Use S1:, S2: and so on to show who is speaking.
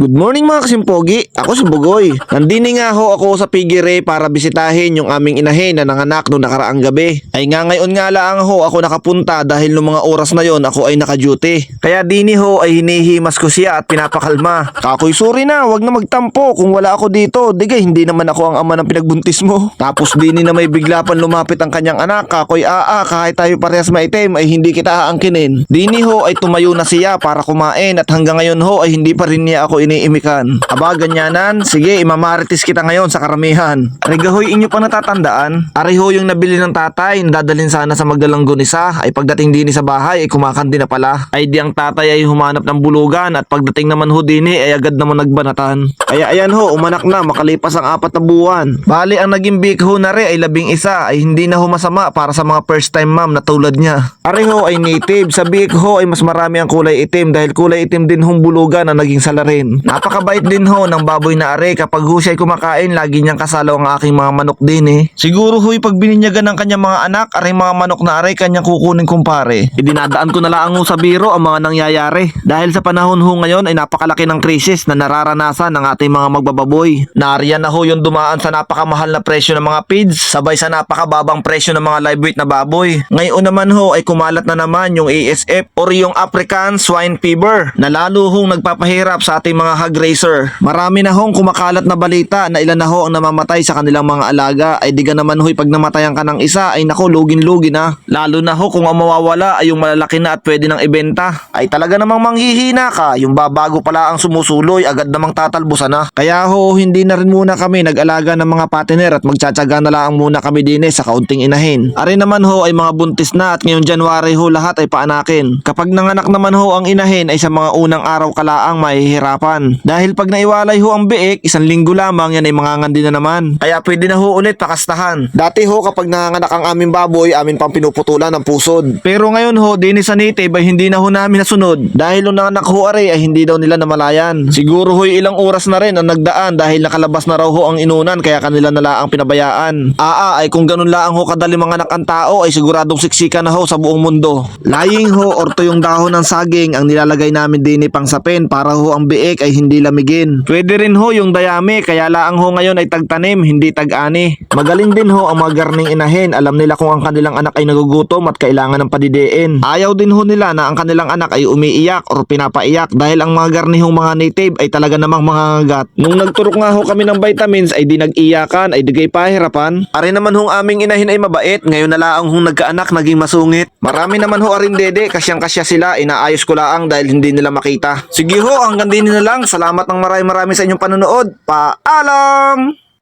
S1: Good morning mga kasimpogi, ako si Bugoy. Nandini nga ho ako sa Pigire para bisitahin yung aming inahin na nanganak noong nakaraang gabi. Ay nga ngayon nga lang ho ako nakapunta dahil noong mga oras na yon ako ay naka-duty. Kaya dini ho ay hinihimas ko siya at pinapakalma. Kakoy sorry na, wag na magtampo kung wala ako dito. Digay hindi naman ako ang ama ng pinagbuntis mo. Tapos dini na may bigla pang lumapit ang kanyang anak. Kakoy aa kahit tayo parehas maitim ay hindi kita aangkinin. Dini ho ay tumayo na siya para kumain at hanggang ngayon ho ay hindi pa rin niya ako iniimikan. Aba, ganyanan. Sige, imamarites kita ngayon sa karamihan. Arigahoy, inyo pa natatandaan? Ariho yung nabili ng tatay, dadalhin sana sa Magalanggon isa, ay pagdating din sa bahay, ay kumakandi na pala. Ay di ang tatay ay humanap ng bulugan at pagdating naman ho din ay agad naman nagbanatan. Kaya ayan ho, umanak na, makalipas ang apat na buwan. Bali, ang naging big ho na rin ay labing isa, ay hindi na ho masama para sa mga first time ma'am na tulad niya. Ariho ay native, sa big ho ay mas marami ang kulay itim dahil kulay itim din hong bulugan na naging salarin. Napakabait din ho ng baboy na are kapag ho siya kumakain lagi niyang kasalo ang aking mga manok din eh. Siguro ho'y pag bininyagan ng kanyang mga anak aray mga manok na are kanyang kukunin kumpare. Idinadaan ko na lang ho sa biro ang mga nangyayari. Dahil sa panahon ho ngayon ay napakalaki ng krisis na nararanasan ng ating mga magbababoy. Nariyan na ho yung dumaan sa napakamahal na presyo ng mga feeds sabay sa napakababang presyo ng mga live weight na baboy. Ngayon naman ho ay kumalat na naman yung ASF or yung African Swine Fever na lalo hong nagpapahirap sa ating mga hog raiser. Marami na hong kumakalat na balita na ilan na ho ang namamatay sa kanilang mga alaga ay di ka naman ho'y pag namatayan ka ng isa ay nako lugin-lugin na. Lalo na ho kung ang mawawala ay yung malalaki na at pwede nang ibenta. Ay talaga namang manghihina ka. Yung babago pala ang sumusuloy agad namang tatalbusan na. Kaya ho hindi na rin muna kami nag-alaga ng mga patiner at magtsatsaga na lang muna kami din eh sa kaunting inahin. Ari naman ho ay mga buntis na at ngayong January ho lahat ay paanakin. Kapag nanganak naman ho ang inahin ay sa mga unang araw kalaang mahihirapan. Dahil pag naiwalay ho ang biik, isang linggo lamang yan ay mangangandi na naman. Kaya pwede na ho ulit pakastahan. Dati ho kapag nanganak ang aming baboy, amin pang pinuputulan ng pusod. Pero ngayon ho, din sa native ay hindi na ho namin nasunod. Dahil nung nanganak ho are ay hindi daw nila namalayan. Siguro ho ilang oras na rin ang nagdaan dahil nakalabas na raw ho ang inunan kaya kanila na lang ang pinabayaan. Aa ay kung ganun lang ho kadali mga anak ang tao ay siguradong siksika na ho sa buong mundo. Lying ho or tuyong dahon ng saging ang nilalagay namin din pang sapin para ho ang biik ay hindi lamigin. Pwede rin ho yung dayami kaya laang ho ngayon ay tagtanim hindi tag-ani. Magaling din ho ang mga garning inahin alam nila kung ang kanilang anak ay nagugutom at kailangan ng padidiin. Ayaw din ho nila na ang kanilang anak ay umiiyak or pinapaiyak dahil ang mga garnihong mga native ay talaga namang mga gat. Nung nagturok nga ho kami ng vitamins ay di nag-iyakan ay di kay pahirapan. Ari naman hong aming inahin ay mabait ngayon na laang hong nagkaanak naging masungit. Marami naman ho aring dede kasyang kasya sila inaayos ko laang dahil hindi nila makita. Sige ho hanggang din na lang salamat ng marami marami sa inyong panonood. Paalam!